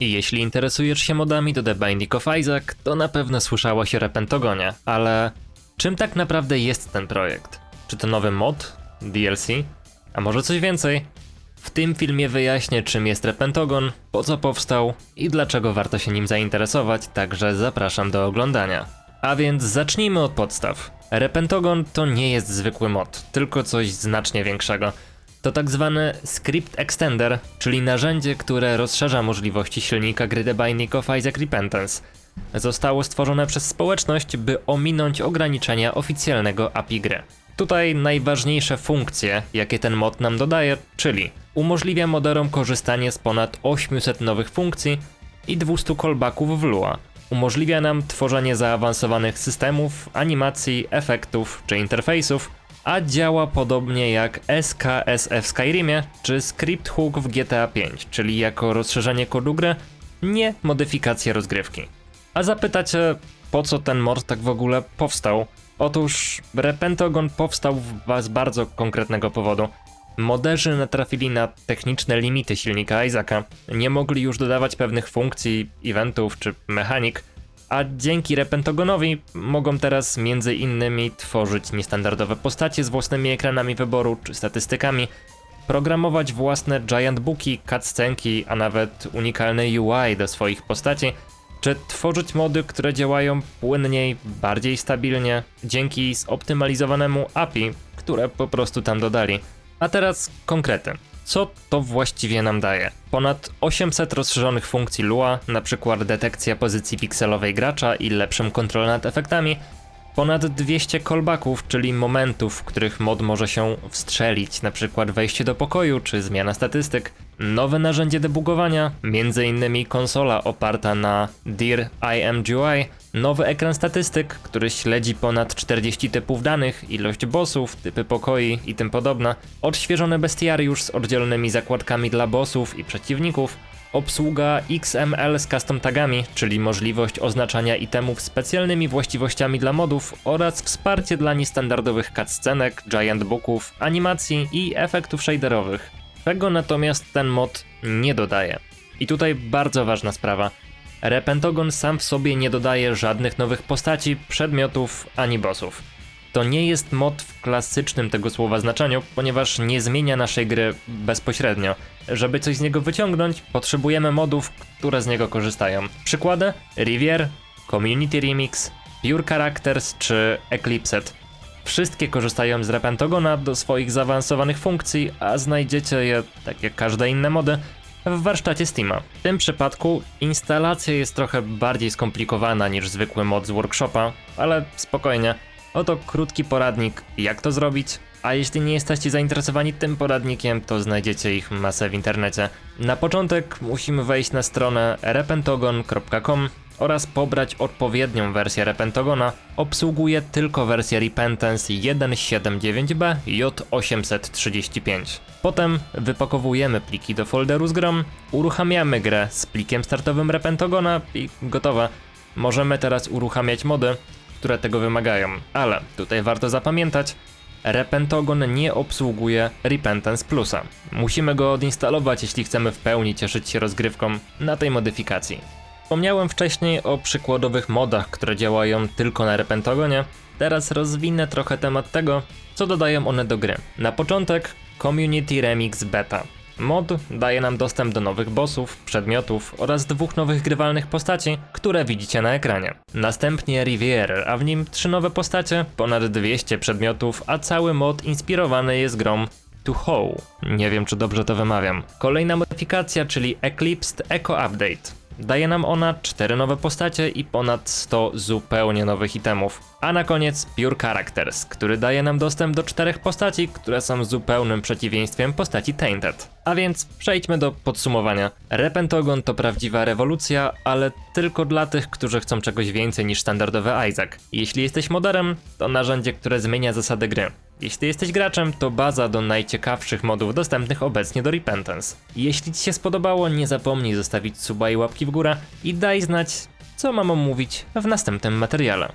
I jeśli interesujesz się modami do The Binding of Isaac, to na pewno słyszałaś o Repentogonie, ale czym tak naprawdę jest ten projekt? Czy to nowy mod? DLC? A może coś więcej? W tym filmie wyjaśnię, czym jest Repentogon, po co powstał i dlaczego warto się nim zainteresować, także zapraszam do oglądania. A więc zacznijmy od podstaw. Repentogon to nie jest zwykły mod, tylko coś znacznie większego. To tak zwany Script Extender, czyli narzędzie, które rozszerza możliwości silnika gry The Binding of Isaac Repentance. Zostało stworzone przez społeczność, by ominąć ograniczenia oficjalnego API gry. Tutaj najważniejsze funkcje, jakie ten mod nam dodaje, czyli umożliwia moderom korzystanie z ponad 800 nowych funkcji i 200 callbacków w Lua. Umożliwia nam tworzenie zaawansowanych systemów, animacji, efektów czy interfejsów, a działa podobnie jak SKSF w Skyrimie czy Script Hook w GTA V, czyli jako rozszerzenie kodu gry, nie modyfikacja rozgrywki. A zapytacie, po co ten mod tak w ogóle powstał? Otóż Repentogon powstał z bardzo konkretnego powodu. Moderzy natrafili na techniczne limity silnika Isaaca. Nie mogli już dodawać pewnych funkcji, eventów czy mechanik, a dzięki Repentogonowi mogą teraz między innymi tworzyć niestandardowe postacie z własnymi ekranami wyboru czy statystykami, programować własne giant booki, cutscenki, a nawet unikalne UI do swoich postaci, czy tworzyć mody, które działają płynniej, bardziej stabilnie, dzięki zoptymalizowanemu API, które po prostu tam dodali. A teraz konkrety. Co to właściwie nam daje? Ponad 800 rozszerzonych funkcji Lua, przykład detekcja pozycji pikselowej gracza i lepszą kontrolę nad efektami, Ponad 200 callbacków, czyli momentów, w których mod może się wstrzelić, przykład wejście do pokoju czy zmiana statystyk. Nowe narzędzie debugowania, m.in. konsola oparta na Dear IMGUI, nowy ekran statystyk, który śledzi ponad 40 typów danych, ilość bossów, typy pokoi i tym podobne, odświeżony bestiariusz z oddzielnymi zakładkami dla bossów i przeciwników, Obsługa XML z custom tagami, czyli możliwość oznaczania itemów specjalnymi właściwościami dla modów oraz wsparcie dla niestandardowych cutscenek, giant booków, animacji i efektów shaderowych. Tego natomiast ten mod nie dodaje. I tutaj bardzo ważna sprawa. Repentogon sam w sobie nie dodaje żadnych nowych postaci, przedmiotów ani bossów. To nie jest mod w klasycznym tego słowa znaczeniu, ponieważ nie zmienia naszej gry bezpośrednio. Żeby coś z niego wyciągnąć, potrzebujemy modów, które z niego korzystają. Przykłady? Rivier, Community Remix, Pure Characters czy Eclipsed. Wszystkie korzystają z Repentogona do swoich zaawansowanych funkcji, a znajdziecie je, tak jak każde inne mody, w warsztacie Steama. W tym przypadku instalacja jest trochę bardziej skomplikowana niż zwykły mod z workshopa, ale spokojnie. Oto krótki poradnik, jak to zrobić. A jeśli nie jesteście zainteresowani tym poradnikiem, to znajdziecie ich masę w internecie. Na początek musimy wejść na stronę repentogon.com oraz pobrać odpowiednią wersję Repentogona. Obsługuje tylko wersję Repentance 1.7.9b J835. Potem wypakowujemy pliki do folderu z grą, uruchamiamy grę z plikiem startowym Repentogona i gotowe. Możemy teraz uruchamiać mody, które tego wymagają, ale tutaj warto zapamiętać, Repentogon nie obsługuje Repentance Plusa. Musimy go odinstalować, jeśli chcemy w pełni cieszyć się rozgrywką na tej modyfikacji. Wspomniałem wcześniej o przykładowych modach, które działają tylko na Repentogonie. Teraz rozwinę trochę temat tego, co dodają one do gry. Na początek Community Remix Beta. Mod daje nam dostęp do nowych bossów, przedmiotów oraz dwóch nowych grywalnych postaci, które widzicie na ekranie. Następnie Rivier, a w nim trzy nowe postacie, ponad 200 przedmiotów, a cały mod inspirowany jest grą To How. Nie wiem, czy dobrze to wymawiam. Kolejna modyfikacja, czyli Eclipsed Eco Update. Daje nam ona 4 nowe postacie i ponad 100 zupełnie nowych itemów. A na koniec Pure Characters, który daje nam dostęp do czterech postaci, które są zupełnym przeciwieństwem postaci Tainted. A więc przejdźmy do podsumowania. Repentogon to prawdziwa rewolucja, ale tylko dla tych, którzy chcą czegoś więcej niż standardowy Isaac. Jeśli jesteś moderem, to narzędzie, które zmienia zasady gry. Jeśli jesteś graczem, to baza do najciekawszych modów dostępnych obecnie do Repentance. Jeśli Ci się spodobało, nie zapomnij zostawić suba i łapki w górę i daj znać, co mam omówić w następnym materiale.